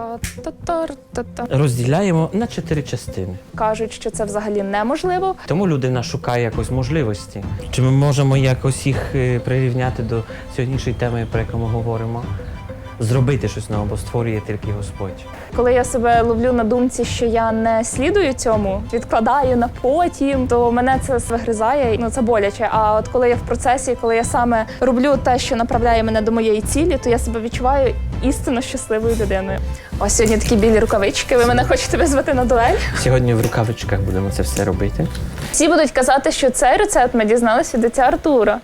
Та-та-та-та-та-та. Розділяємо на чотири частини. Кажуть, що це взагалі неможливо. Тому людина шукає якось можливості. Чи ми можемо якось їх е, прирівняти до сьогоднішньої теми, про яку ми говоримо? Зробити щось нове, бо створює тільки Господь. Коли я себе ловлю на думці, що я не слідую цьому, відкладаю на потім, то мене це вигризає. Ну це боляче. А от коли я в процесі, коли я саме роблю те, що направляє мене до моєї цілі, то я себе відчуваю істинно щасливою людиною. Ось сьогодні такі білі рукавички. Ви мене хочете визвати на дуель? Сьогодні в рукавичках будемо це все робити. Всі будуть казати, що цей рецепт ми дізналися від отця Артура.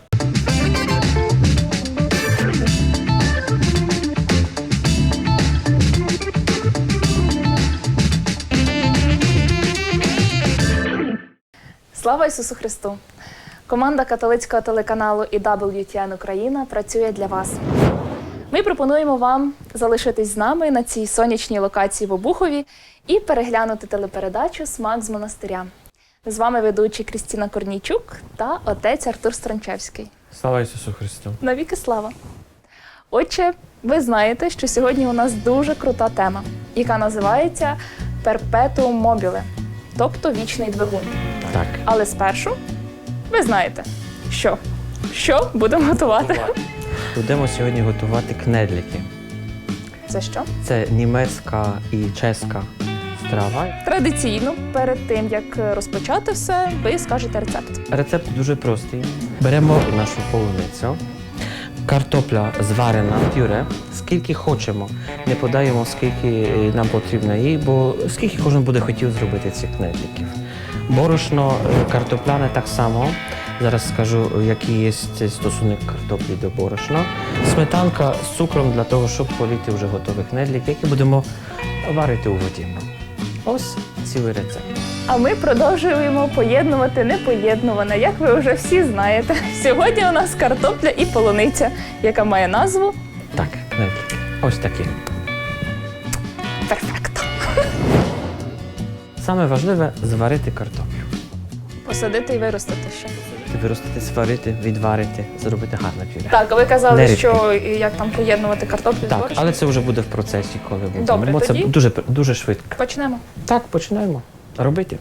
Слава Ісусу Христу! Команда католицького телеканалу і WTN Україна працює для вас. Ми пропонуємо вам залишитись з нами на цій сонячній локації в Обухові і переглянути телепередачу Смак з монастиря. З вами ведучі Крістіна Корнійчук та отець Артур Стрончевський. Слава Ісусу Христу! Навіки слава! Отже, ви знаєте, що сьогодні у нас дуже крута тема, яка називається Перпетуум мобіле, тобто вічний двигун. Так. Але спершу ви знаєте, що? Що будемо готувати? Будемо сьогодні готувати кнедліки. Це що? Це німецька і чеська страва. Традиційно, перед тим як розпочати все, ви скажете рецепт. Рецепт дуже простий. Беремо нашу полуницю. Картопля зварена в пюре, скільки хочемо. Не подаємо, скільки е, нам потрібно їй, бо скільки кожен буде хотів зробити цих кнедликів. Борошно е, картопляне так само. Зараз скажу, який є стосунок картоплі до борошна. Сметанка з цукром для того, щоб політи вже готові кнедлики, які будемо варити у воді. Ось цілий рецепт. А ми продовжуємо поєднувати непоєднуване, як ви вже всі знаєте. Сьогодні у нас картопля і полуниця, яка має назву Так. Ось такі. Перфекто. Саме важливе зварити картоплю. Посадити і виростити ще. Виростити, сварити, відварити, зробити гарне пюре. Так, ви казали, Нерідко. що як там поєднувати картоплю з Так, але це вже буде в процесі, коли будемо. Добре, Бо це тоді? дуже, дуже швидко. Почнемо. Так, починаємо робити.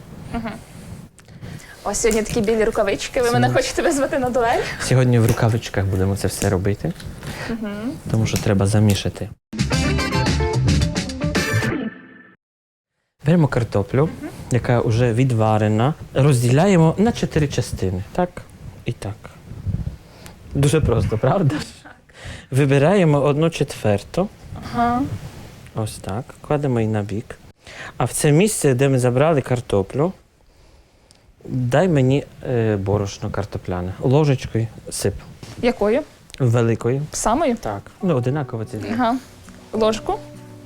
Ось сьогодні такі білі рукавички. Ви мене хочете визвати на дуель? Сьогодні в рукавичках будемо це все робити, тому що треба замішати. Беремо картоплю, яка вже відварена, розділяємо на чотири частини. Так і так. Дуже просто, правда? Вибираємо одну четверту. Ага. Ось так. Кладемо її на бік. А в це місце, де ми забрали картоплю, дай мені е, борошно картопляне. Ложечкою сип. Якою? Великою. Самою? Так. Ну, одинаково це. Ага. Ложку?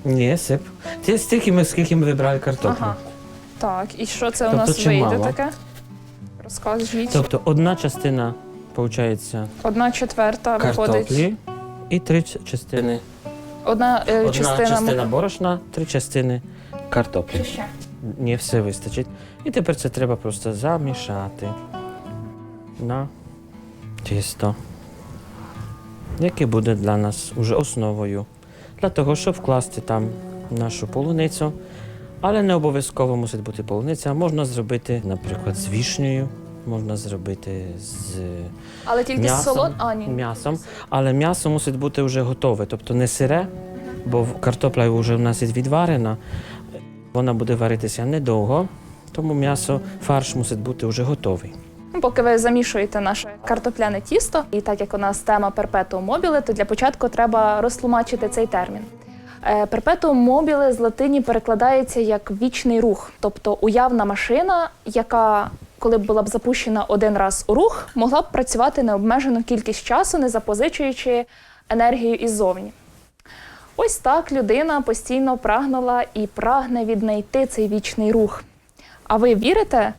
Ні, сип. Це стільки ми, скільки ми вибрали картоплю. Ага. Так, і що це у Тобто нас чимало. вийде таке? Розкажіть. Тобто одна частина, виходить, Одна четверта виходить. картоплі і три частини. Одна, е, Одна частина. частина борошна, три частини картоплі. Ще? Ні, все вистачить. І тепер це треба просто замішати на тісто, яке буде для нас уже основою. Для того, щоб вкласти там нашу полуницю. Але не обов'язково мусить бути полуниця. Можна зробити, наприклад, з вішнею, можна зробити з Але тільки з м'ясом. солод. А, ні. м'ясом. Але м'ясо мусить бути вже готове, тобто не сире, бо картопля вже в нас є відварена, вона буде варитися недовго, тому м'ясо, фарш мусить бути вже готовий. Поки ви замішуєте наше картопляне тісто, і так як у нас тема перпетуум мобіле, то для початку треба розтлумачити цей термін. Перпетуум мобіле з латині перекладається як вічний рух, тобто уявна машина, яка, коли б була б запущена один раз у рух, могла б працювати необмежену кількість часу, не запозичуючи енергію іззовні. Ось так людина постійно прагнула і прагне віднайти цей вічний рух. А ви вірите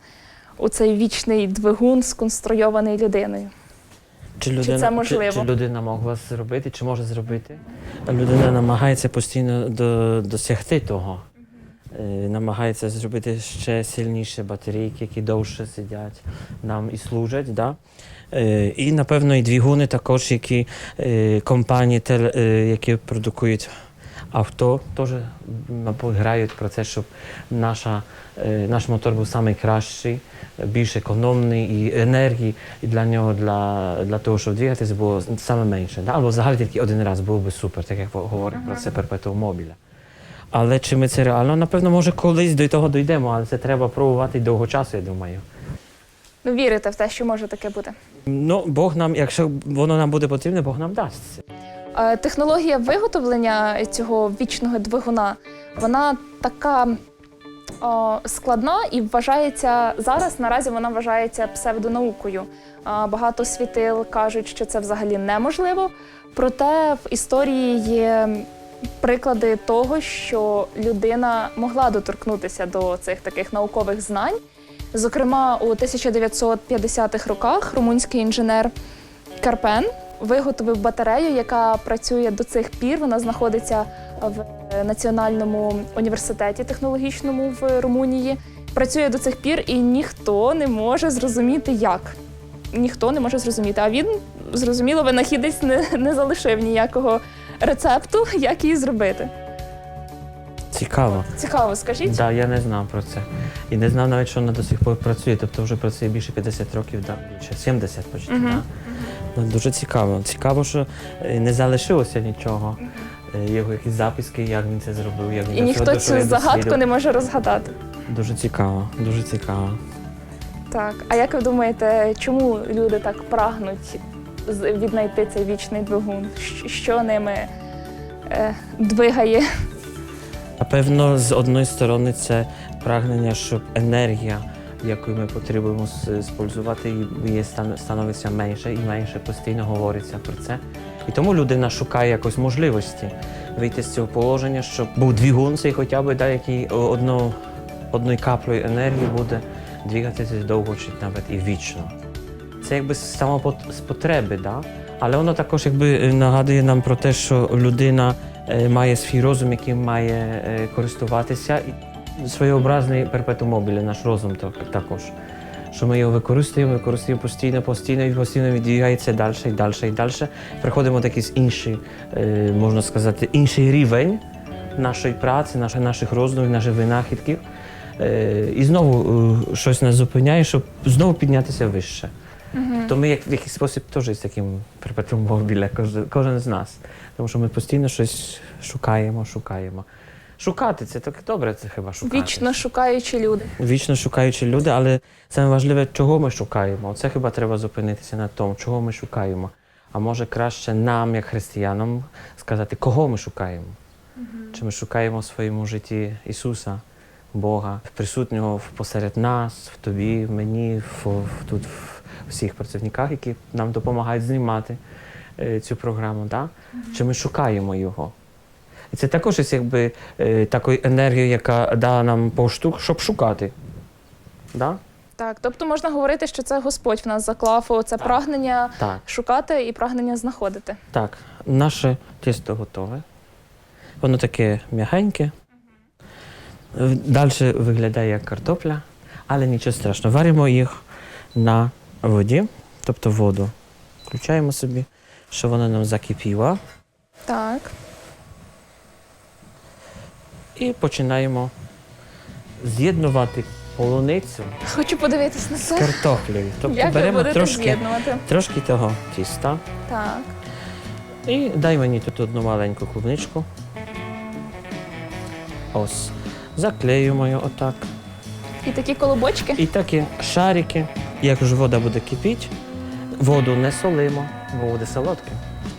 у цей вічний двигун, сконструйований людиною? Чи людина, це можливо? Чи, чи людина могла зробити, чи може зробити? Людина намагається постійно до, досягти того. Е, Намагається зробити ще сильніші батарейки, які довше сидять нам і служать. Да? Е, І, напевно, і двигуни також, які е, компанії, е, які продукують авто теж грають про це, щоб наша, наш мотор був найкращий, більш економний і енергії і для нього, для, для того, щоб двигатися, було саме менше. Да? Або взагалі тільки один раз було би супер, так як говорить про це перпетуум мобіля. Але чи ми це реально? Напевно, може, колись до того дійдемо, але це треба пробувати довго часу, я думаю. Ну, вірите в те, що може таке бути. Ну, Бог нам, якщо воно нам буде потрібне, Бог нам дасть. це. Е, Технологія виготовлення цього вічного двигуна, вона така о, складна і вважається зараз. Наразі вона вважається псевдонаукою. Багато світил кажуть, що це взагалі неможливо. Проте в історії є приклади того, що людина могла доторкнутися до цих таких наукових знань. Зокрема, у 1950-х роках румунський інженер Карпен виготовив батарею, яка працює до цих пір. Вона знаходиться в Національному університеті технологічному в Румунії. Працює до цих пір, і ніхто не може зрозуміти, як. Ніхто не може зрозуміти. А він, зрозуміло, винахідець не, не залишив ніякого рецепту, як її зробити. Цікаво. Цікаво, скажіть. Да, я не знав про це. І не знав навіть, що вона до сих пор працює. Тобто вже працює більше 50 років, да, більше 70 почти. Мгм. Да? Ну, дуже цікаво. Цікаво, що е, не залишилося нічого. Е, Його якісь записки, як він це зробив, як він І ніхто цю загадку не може розгадати. Дуже цікаво, дуже цікаво. Так, а як ви думаєте, чому люди так прагнуть з- віднайти цей вічний двигун? Щ- Що ними е, двигає? Напевно, з одної сторони, це прагнення, щоб енергія, яку ми потребуємо спользувати, її стан- становиться менше і менше постійно говориться про це. І тому людина шукає якось можливості вийти з цього положення, щоб був двигун цей хоча б, да, який одно, одною каплею енергії буде двигатися довго чи навіть і вічно. Це якби само з потреби, да? але воно також якби е, нагадує нам про те, що людина має свій розум, яким має е, користуватися. І своєобразний перпетум мобілі, наш розум так- також. Що ми його використовуємо, використовуємо постійно, постійно і постійно віддвігається далі і далі і далі. Приходимо до якийсь інший, е, можна сказати, інший рівень нашої праці, наших, роздумів, наших винахідків. Е, І знову е, щось нас зупиняє, щоб знову піднятися вище. То ми як в якийсь спосіб теж з таким перпетум мобіле, кожен, кожен з нас. Тому що ми постійно щось шукаємо, шукаємо. Шукати це так добре, це хіба шукати. Вічно шукаючи люди. Вічно шукаючи люди, але саме важливе, чого ми шукаємо. Це хіба треба зупинитися на тому, чого ми шукаємо. А може краще нам, як християнам, сказати, кого ми шукаємо. Чи ми шукаємо в своєму житті Ісуса, Бога, присутнього посеред нас, в тобі, в мені, в, в- тут в всіх працівниках, які нам допомагають знімати е, цю програму. Да? Чи ми шукаємо Його? І це також є якби е, такою енергією, яка дала нам поштовх, щоб шукати. Да? Так, тобто можна говорити, що це Господь в нас заклав це прагнення Так, шукати і прагнення знаходити. так. Наше тісто готове. Воно таке м'ягеньке. Далі виглядає як картопля, але нічого страшного. Варимо їх на воді, тобто воду. Включаємо собі, щоб вона нам закипіла. Так. І починаємо з'єднувати полуницю Хочу подивитись на з це. картоплею. Тобто Як ви беремо будете трошки, з'єднувати? трошки того тіста. Так. І дай мені тут одну маленьку клубничку. Ось. Заклеюємо його отак. І такі колобочки. І такі шарики. Як ж вода буде кипіти, воду не солимо, бо буде солодке.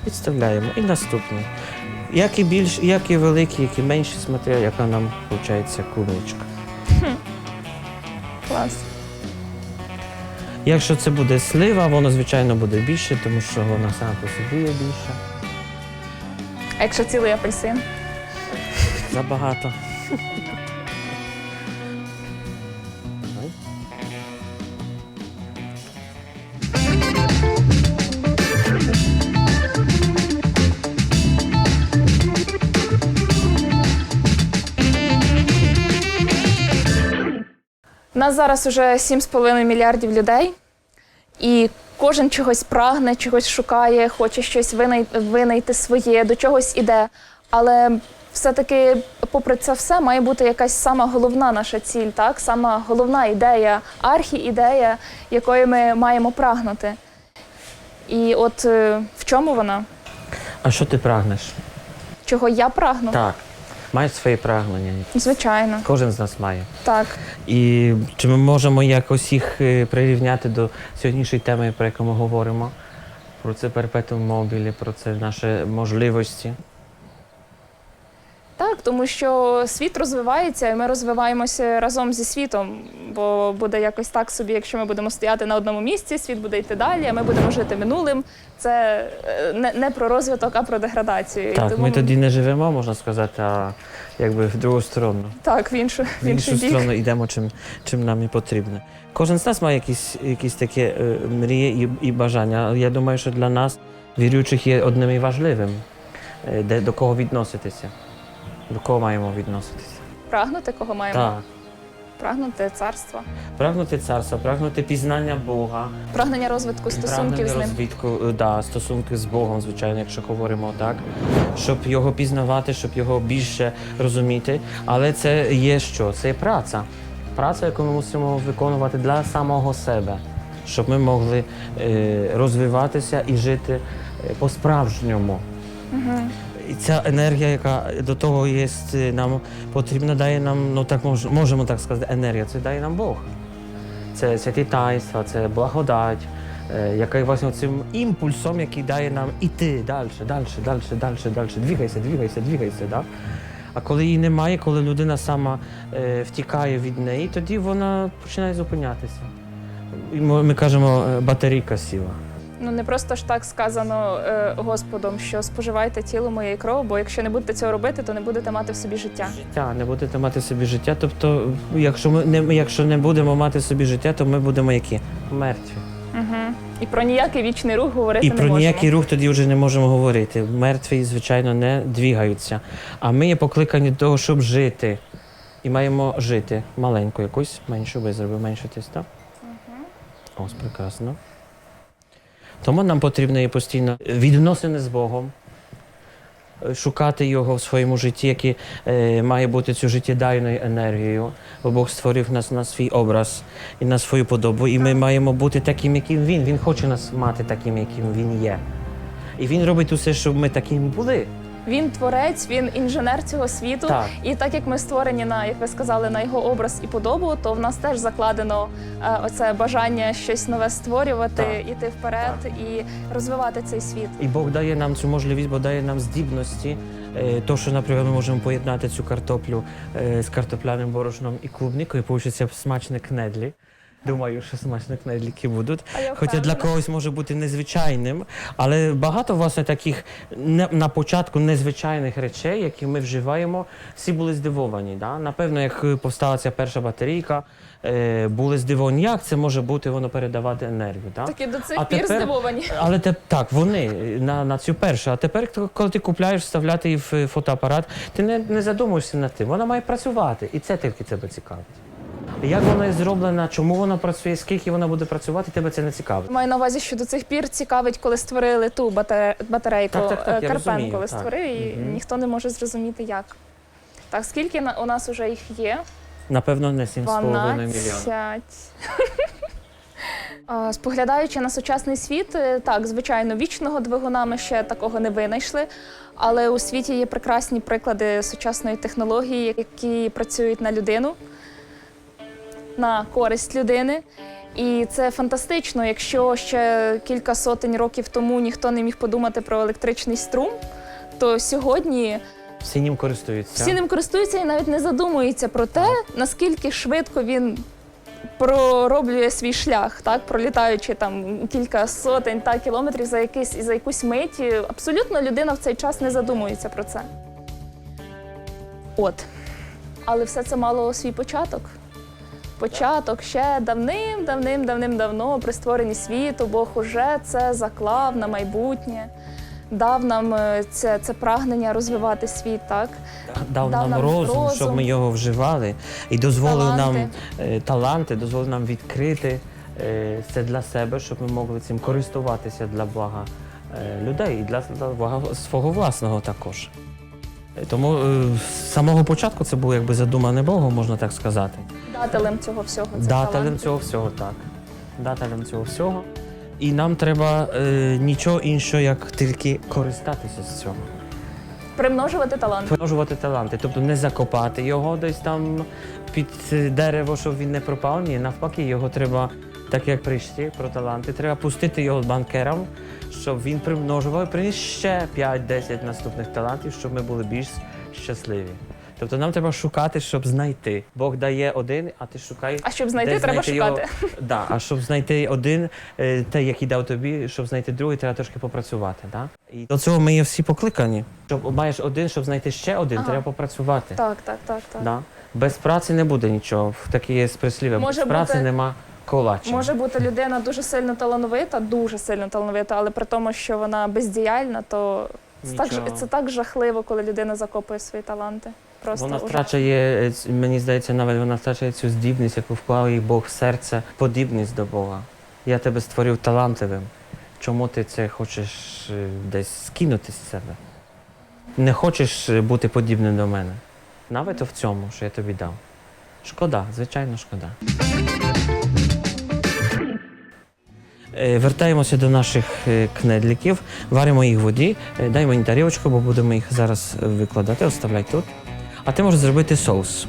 Підставляємо. І наступний. Як і більш, як і великий, як і менший, смотря, яка нам виходить клубничка. Клас. Якщо це буде слива, воно, звичайно, буде більше, тому що вона сама по собі є більша. А якщо цілий апельсин? Забагато. Нас зараз уже 7,5 мільярдів людей, і кожен чогось прагне, чогось шукає, хоче щось винай- винайти своє, до чогось іде. Але все-таки, попри це все, має бути якась сама головна наша ціль, так? сама головна ідея, архі-ідея, якої ми маємо прагнути. І от е, в чому вона? А що ти прагнеш? Чого я прагну? Так, маєш своє прагнення. Звичайно, Кожен з нас має. так. І чи ми можемо якось їх е, прирівняти до сьогоднішньої теми, про яку ми говоримо? Про це перпетум мобілі, про це наші можливості. Так, тому що світ розвивається, і ми розвиваємося разом зі світом. Бо буде якось так собі, якщо ми будемо стояти на одному місці, світ буде йти далі, а ми будемо жити минулим. Це е, не, не про розвиток, а про деградацію. Так, тому- ми тоді не живемо, можна сказати, а якби в другу сторону. так в іншу, в В іншу сторону йдемо, чим, чим нам і потрібно. Кожен з нас має якісь, якісь такі е, мрії і, і бажання. Я думаю, що для нас, віруючих, є одним і важливим, е, де, до кого відноситися. До кого маємо відноситися? Прагнути, кого маємо? Так. Прагнути царства, Прагнути царства, прагнути пізнання Бога, прагнення розвитку стосунків з ним. розвитку, е, да, стосунки з Богом, звичайно, якщо говоримо так, щоб його пізнавати, щоб його більше розуміти. Але це є що? Це є праця. Праця, яку ми мусимо виконувати для самого себе, щоб ми могли е, розвиватися і жити е, по-справжньому. І ця енергія, яка до того є, е, нам потрібна, дає нам, ну так мож, можемо так сказати, енергія, це дає нам Бог. Це святі таїнства, це благодать, е, яка власне цим імпульсом, який дає нам іти далі, далі, далі, далі, далі. Двігайся, двігайся, двігайся. Да? А коли її немає, коли людина сама е, втікає від неї, тоді вона починає зупинятися. І ми, ми кажемо, е, батарейка сіла. Ну не просто ж так сказано е, Господом, що споживайте тіло моє і кров, бо якщо не будете цього робити, то не будете мати в собі життя. життя, не будете мати в собі життя. Тобто, якщо ми не якщо не будемо мати собі життя, то ми будемо які? Мертві. Угу. І про ніякий вічний рух говорити І не про можемо. ніякий рух тоді вже не можемо говорити. Мертві, звичайно, не двігаються. А ми є покликані до того, щоб жити. І маємо жити маленьку якусь, меншу би зробив менше так? Ось прекрасно. Тому нам потрібно є постійно відносини з Богом, е, шукати його в своєму житті, який е, має бути цю життєдайною енергією. Бо Бог створив нас на свій образ і на свою подобу. І ми маємо бути таким, яким він. Він хоче нас мати таким, яким він є. І він робить усе, щоб ми таким були. Він творець, він інженер цього світу. Так. І так як ми створені на, як ви сказали, на його образ і подобу, то в нас теж закладено е, оце бажання щось нове створювати, Так. іти вперед і розвивати цей світ. І Бог дає нам цю можливість, бо дає нам здібності. Е, То, що, наприклад, ми можемо поєднати цю картоплю е, з картопляним борошном і клубникою, і вийде смачне кнедлі. Думаю, що смачні кнедліки будуть. Хоча для когось може бути незвичайним, але багато власне таких не, на початку незвичайних речей, які ми вживаємо, всі були здивовані. Да? Напевно, як повстала ця перша батарейка, е, були здивовані, як це може бути воно передавати енергію. Да? Так і до цих А пір тепер- здивовані. Але те, так, вони на, на цю першу. А тепер, коли ти купляєш вставляти її в фотоапарат, ти не, не задумуєшся над тим. Вона має працювати. І це тільки тебе цікавить. Як вона зроблена, чому вона працює, скільки вона буде працювати, тебе це не цікавить. Маю на увазі, що до цих пір цікавить, коли створили ту бате- батарейку. Так, так, так, Е, я Карпен, розумію, коли так. створив, і Мгм. ніхто не може зрозуміти, як. Так, скільки на- у нас вже їх є? Напевно, не 7,5 мільйонів. 12. А, Споглядаючи на сучасний світ, е, так, звичайно, вічного двигуна ми ще такого не винайшли. Але у світі є прекрасні приклади сучасної технології, які працюють на людину, на користь людини. І це фантастично, якщо ще кілька сотень років тому ніхто не міг подумати про електричний струм, то сьогодні Всі ним користуються. всі ним користуються і навіть не задумуються про те, наскільки швидко він пророблює свій шлях, так пролітаючи там кілька сотень та кілометрів за якийсь за якусь мить. Абсолютно людина в цей час не задумується про це. От. Але все це мало свій початок. Початок ще давним, давним, давним давно при створенні світу Бог уже це заклав на майбутнє, дав нам е, це, це прагнення розвивати світ, так? Дав, дав нам, нам розум, розум. щоб ми його вживали, і дозволив Таланти. нам е, таланти, дозволив нам відкрити е, це для себе, щоб ми могли цим користуватися для блага е, людей і для, для блага свого власного також. Тому е, з самого початку це було якби задумане Богом, можна так сказати. Дателем цього всього. цих Дателем цього всього, так. Дателем цього всього. І нам треба е, нічого іншого, як тільки користатися з цього. Примножувати таланти. Примножувати таланти, тобто не закопати його десь там під е, дерево, щоб він не пропав. Ні, навпаки, його треба, так як прийшли про таланти, треба пустити його банкерам, щоб він примножував і приніс ще 5-10 наступних талантів, щоб ми були більш щасливі. Тобто нам треба шукати, щоб знайти. Бог дає один, а ти шукай. А щоб знайти, треба знайти його. шукати. Да, а щоб знайти один, е, те, який дав тобі, щоб знайти другий, треба трошки попрацювати. Да? І до цього ми є всі покликані. Щоб маєш один, щоб знайти ще один, Ага. треба попрацювати. Так, так, так, так. Да. Без праці не буде нічого. Таке є прислів'я. Без праці бути- нема колача. Може бути людина дуже сильно талановита, дуже сильно талановита, але при тому, що вона бездіяльна, то це так, Нічого. це так жахливо, коли людина закопує свої таланти. Просто Вона втрачає, е, мені здається, навіть вона втрачає цю здібність, яку вклав їй Бог в серце, подібність до Бога. Я тебе створив талантливим. Чому ти це хочеш е, десь скинути з себе? Не хочеш е, бути подібним до мене. Навіть в цьому, що я тобі дав. Шкода, звичайно, шкода. Вертаємося до наших е, кнедликів, варимо їх в воді, Е, дай мені тарілочку, бо будемо їх зараз е, викладати, оставляй тут. А ти можеш зробити соус.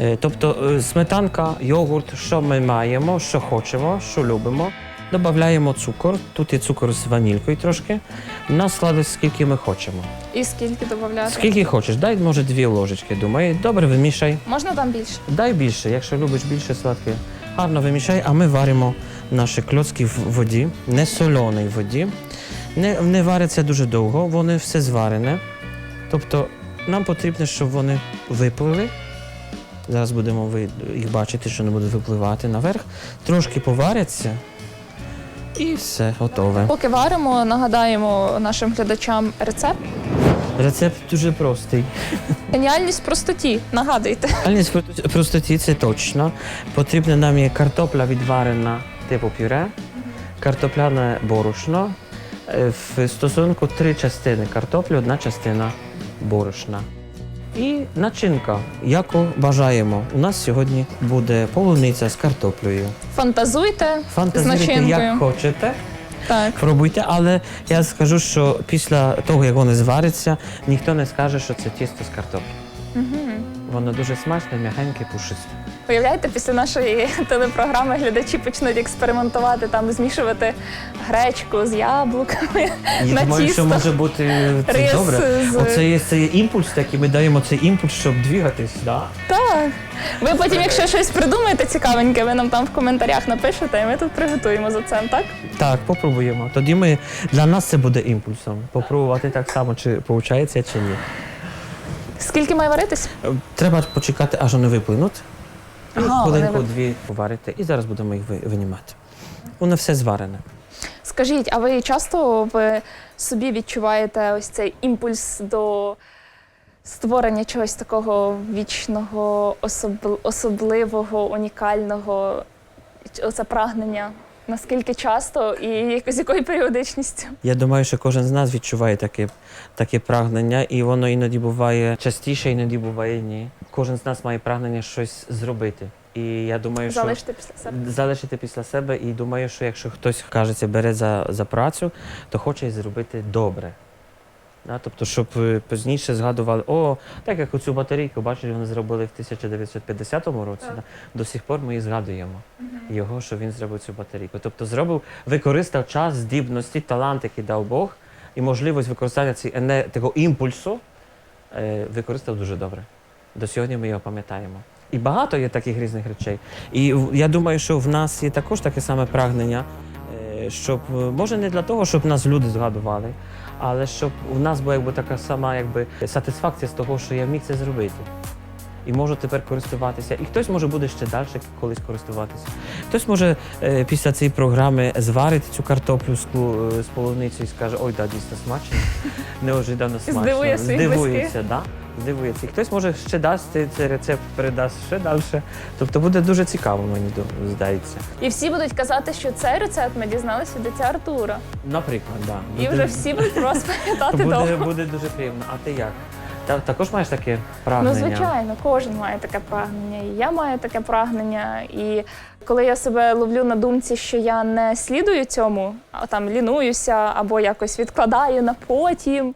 Е, Тобто е, сметанка, йогурт, що ми маємо, що хочемо, що любимо. Додаємо цукор, тут є цукор з ванількою трошки. На сладость скільки ми хочемо. І скільки додати? Скільки хочеш, дай може дві ложечки, думаю. Добре, вимішай. Можна там більше? Дай більше, якщо любиш більше сладке. Гарно вимішай, а ми варимо наші кльоцки в воді, не соленій воді. Не, не варяться дуже довго, вони все зварене. Тобто нам потрібно, щоб вони виплили. Зараз будемо їх бачити, що вони будуть випливати наверх. Трошки поваряться і все, готове. Поки варимо, нагадаємо нашим глядачам рецепт. Рецепт дуже простий. Геніальність простоті. Нагадуйте. Реальність в простоті це точно. Потрібна нам є картопля відварена типу пюре, картопляне борошно. В стосунку три частини картоплі, одна частина борошна. І начинка, яку бажаємо. У нас сьогодні буде полуниця з картоплею. Фантазуйте з Фантазуйте, як хочете, Так. пробуйте, але я скажу, що після того, як воно звариться, ніхто не скаже, що це тісто з картоплі. Угу. Воно дуже смачне, м'ягеньке, пушисте. Уявляєте, після нашої телепрограми глядачі почнуть експериментувати, там змішувати гречку з яблуками. Я На думаю, тісто. що може бути це Рис добре. з- Оце є цей імпульс, такий ми даємо цей імпульс, щоб двигатись. Да? Так. Ви потім, якщо щось придумаєте цікавеньке, ви нам там в коментарях напишете, і ми тут приготуємо за це, так? Так, попробуємо. Тоді ми для нас це буде імпульсом. Попробувати так само, чи виходить, чи ні. Скільки має варитись? Е, Треба почекати, аж вони виплинуть. Ага, вони хвилинку ви- дві поварити. І зараз будемо їх винімати. Воно все зварене. Скажіть, а ви часто в собі відчуваєте ось цей імпульс до створення чогось такого вічного, особ- особливого, унікального, оце прагнення? Наскільки часто і з якою періодичністю? Я думаю, що кожен з нас відчуває таке, таке прагнення, і воно іноді буває частіше, іноді буває ні. Кожен з нас має прагнення щось зробити. І я думаю, що Залишити після себе? залишити після себе. І думаю, що якщо хтось кажеться, бере за, за працю, то хоче зробити добре. Да? Тобто, щоб е, пізніше згадували, о, так як оцю батарейку, бачиш, вони зробили в 1950 році. Да? До сих пор ми її згадуємо. Його, що він зробив цю батарейку. Тобто зробив, використав час, здібності, талант, який дав Бог, і можливість використання ці, ене- того імпульсу е, використав дуже добре. До сьогодні ми його пам'ятаємо. І багато є таких різних речей. І я думаю, що в нас є також таке саме прагнення, е, щоб е, може не для того, щоб нас люди згадували, але щоб у нас була якби така сама якби сатисфакція з того, що я міг це зробити. І можу тепер користуватися. І хтось може буде ще далі колись користуватися. Хтось може е, після цієї програми зварити цю картоплю з, ку- е, з полуницею і скаже, ой, да, дійсно смачно, неожиданно смачно. Здивує Здивується, да? Здивується. І хтось може ще дасть цей- рецепт, передасть ще далі. Тобто буде дуже цікаво, мені здається. І всі будуть казати, що цей рецепт ми дізналися від отця Артура. Наприклад, да. І вже всі будуть про вас пам'ятати буде, довго. буде дуже приємно. А ти як? Та, також маєш таке прагнення? Ну, звичайно, кожен має таке прагнення. І я маю таке прагнення. І коли я себе ловлю на думці, що я не слідую цьому, а там лінуюся або якось відкладаю на потім,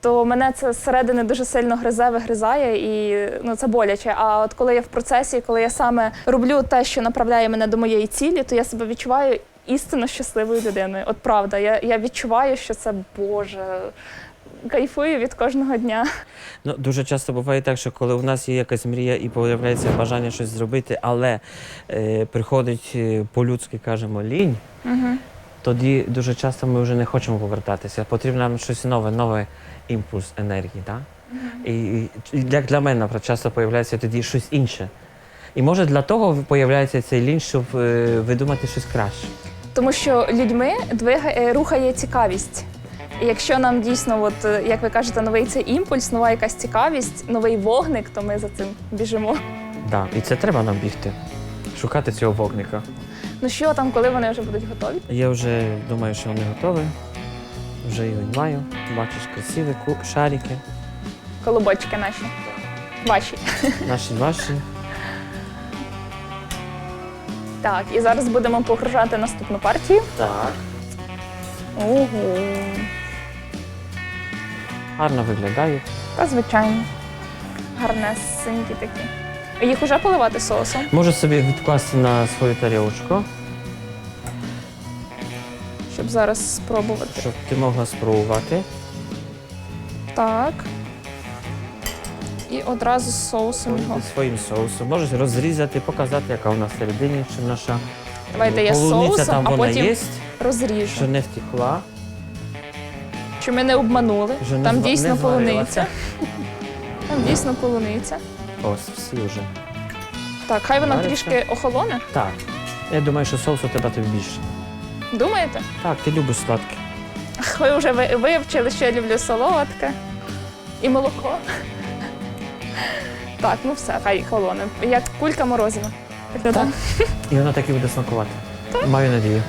то мене це зсередини дуже сильно гризе, вигризає, і ну це боляче. А от коли я в процесі, коли я саме роблю те, що направляє мене до моєї цілі, то я себе відчуваю істинно щасливою людиною. От правда, я, я відчуваю, що це Боже. Кайфую від кожного дня. Ну, дуже часто буває так, що коли у нас є якась мрія і появляється бажання щось зробити, але е, приходить е, по-людськи, кажемо, лінь, Угу. тоді дуже часто ми вже не хочемо повертатися. Потрібно нам щось нове, новий імпульс енергії. Так? І, і як для мене, наприклад, часто появляється тоді щось інше. І може для того появляється цей лінь, щоб е, видумати щось краще. Тому що людьми двигає, рухає цікавість. І якщо нам дійсно, от, е, як ви кажете, новий цей імпульс, нова якась цікавість, новий вогник, то ми за цим біжимо. Да. І це треба нам бігти, шукати цього вогника. Ну що там, коли вони вже будуть готові? Я вже думаю, що вони готові. Вже його маю. Бачиш, красиві ку- шарики. Колобочки наші. Ваші. Наші ваші. Так, і зараз будемо погружати наступну партію. Так. Ого. Гарно виглядають. Та звичайно. Гарнесенькі такі. Їх уже поливати соусом. Можеш собі відкласти на свою тарілочку, зараз спробувати. щоб ти могла спробувати. Так. І одразу з соусом його. Своїм соусом. Можеш розрізати, показати, яка вона всередині, щоб наша Давайте я з полуниця соусом, там а вона потім є, розріжу. що не втекла. Що ми не обманули. Не Там зва- дійсно не зварилася. полуниця. Там дійсно полуниця. Ось, всі вже. Так, хай вона Звариться. трішки охолоне. Так. Я думаю, що соусу треба тобі більше. Думаєте? Так, ти любиш сладке. Ви вже ви- вивчили, що я люблю солодке і молоко. Так, ну все, хай холоне. Як кулька морозива. Виглядає. І воно так і буде смакувати. Маю надію.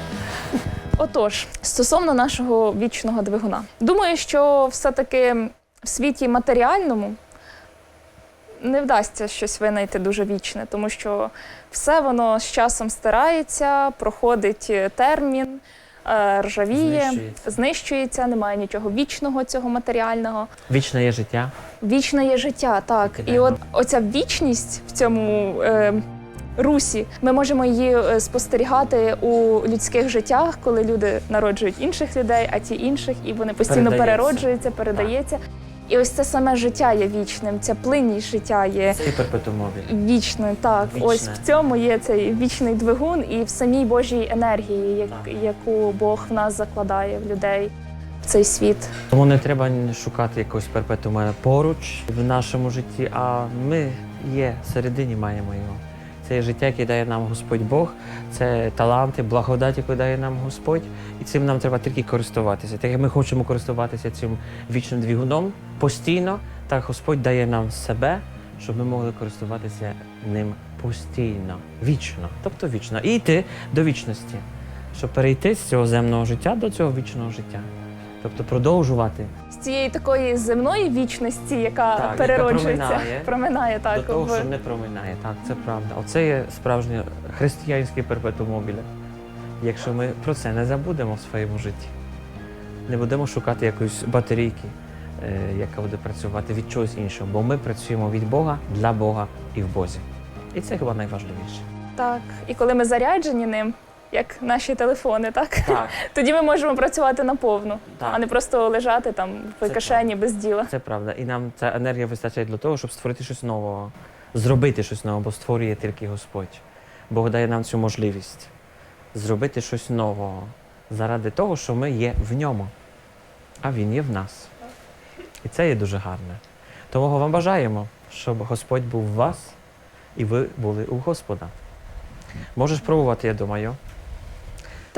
Отож, стосовно нашого вічного двигуна, думаю, що все-таки в світі матеріальному не вдасться щось винайти дуже вічне, тому що все воно з часом стирається, проходить е, термін, е, ржавіє, Знищується. знищується, немає нічого вічного цього матеріального. Вічне є життя. Вічне є життя, так. І от оця вічність в цьому е, русі, ми можемо її е, спостерігати у людських життях, коли люди народжують інших людей, а ті інших, і вони постійно Передається. перероджуються, передається. І ось це саме життя є вічним, ця плинність життя є Це і перпетумові. вічною. Так, Вічне. ось в цьому є цей вічний двигун і в самій Божій енергії, як, Так. яку Бог в нас закладає в людей в цей світ. Тому не треба шукати якогось перпетума поруч в нашому житті, а ми є всередині маємо його. Це життя, яке дає нам Господь Бог, це таланти, благодать, яку дає нам Господь, і цим нам треба тільки користуватися. Так як ми хочемо користуватися цим вічним двигуном постійно, так Господь дає нам себе, щоб ми могли користуватися ним постійно, вічно, тобто вічно, і йти до вічності, щоб перейти з цього земного життя до цього вічного життя. Тобто продовжувати цієї такої земної вічності, яка Так, яка проминає. проминає так. до того, в- що не проминає. Так, це правда. Оце є справжнє християнське перпетумобіле. Якщо ми про це не забудемо в своєму житті, не будемо шукати якоїсь батарейки, е, яка буде працювати від чогось іншого, бо ми працюємо від Бога для Бога і в Бозі. І це хіба найважливіше. Так, і коли ми заряджені ним, як наші телефони, так Так, тоді ми можемо працювати наповну, Так. а не просто лежати там в Це кишені без діла. це правда. І нам ця енергія вистачає для того, щоб створити щось нового, зробити щось нового, бо створює тільки Господь. Бог дає нам цю можливість зробити щось нового заради того, що ми є в ньому, а Він є в нас. І це є дуже гарне. Тому вам бажаємо, щоб Господь був в вас і ви були у Господа. Можеш пробувати, я думаю.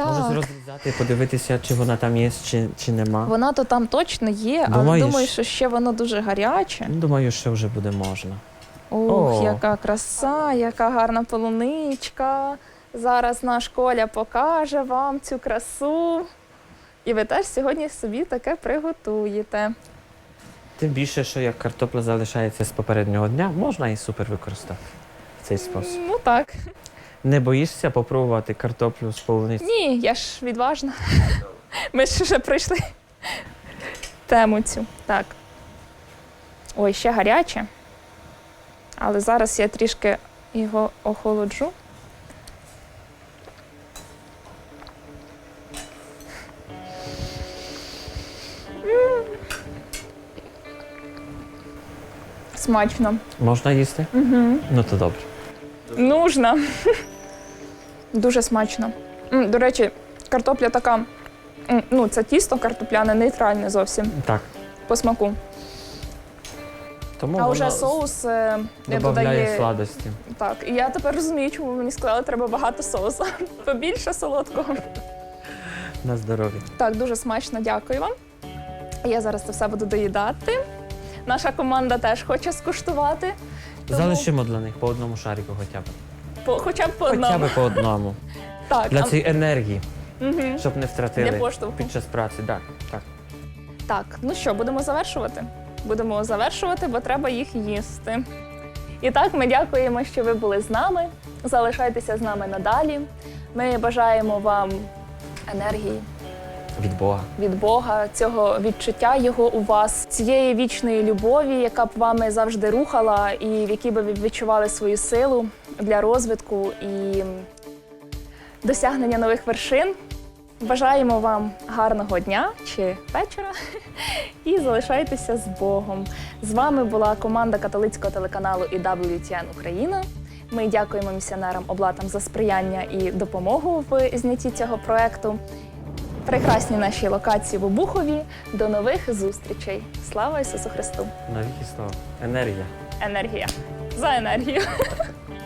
Можеш Так, розрізати, подивитися, чи вона там є, чи, чи нема. вона то там точно є, але Думаєш? думаю, що ще воно дуже гаряче. Думаю, що вже буде можна. Ух, О. яка краса, яка гарна полуничка. Зараз наш Коля покаже вам цю красу. І ви теж сьогодні собі таке приготуєте. Тим більше, що як картопля залишається з попереднього дня, можна і супер використати в цей спосіб. Ну так. Не боїшся попробувати картоплю з полуниці? Ні, я ж відважна. Ми ж вже пройшли тему цю. Так. Ой, ще гаряче. Але зараз я трішки його охолоджу. Смачно. Можна їсти? Угу. Ну то добре. Нужно. Дуже смачно. М, До речі, картопля така. м, Ну, це тісто картопляне нейтральне зовсім Так. по смаку. Тому А вже соус е, додає додає. сладості. Так, і я тепер розумію, чому мені сказали, треба багато соусу. Побільше солодкого. На здоров'я. Так, дуже смачно, дякую вам. Я зараз це все буду доїдати. Наша команда теж хоче скуштувати. Тому Залишимо для них по одному шарику хоча б. По, хоча б по Хоча одному. б по одному. Так, Для а- цієї енергії, Мгм. щоб не втратили поштовху. під час праці. Так, так. Так, ну що, будемо завершувати? Будемо завершувати, бо треба їх їсти. І так, ми дякуємо, що ви були з нами. Залишайтеся з нами надалі. Ми бажаємо вам енергії Від Бога. від Бога, цього відчуття Його у вас, цієї вічної любові, яка б вами завжди рухала, і в якій би ви відчували свою силу для розвитку і досягнення нових вершин. Бажаємо вам гарного дня чи вечора і залишайтеся з Богом. З вами була команда католицького телеканалу і WTN Україна. Ми дякуємо місіонерам облатам за сприяння і допомогу в знятті цього проекту. Прекрасні наші локації в Обухові. До нових зустрічей. Слава Ісусу Христу! Навіки слава. Енергія. Енергія за енергію.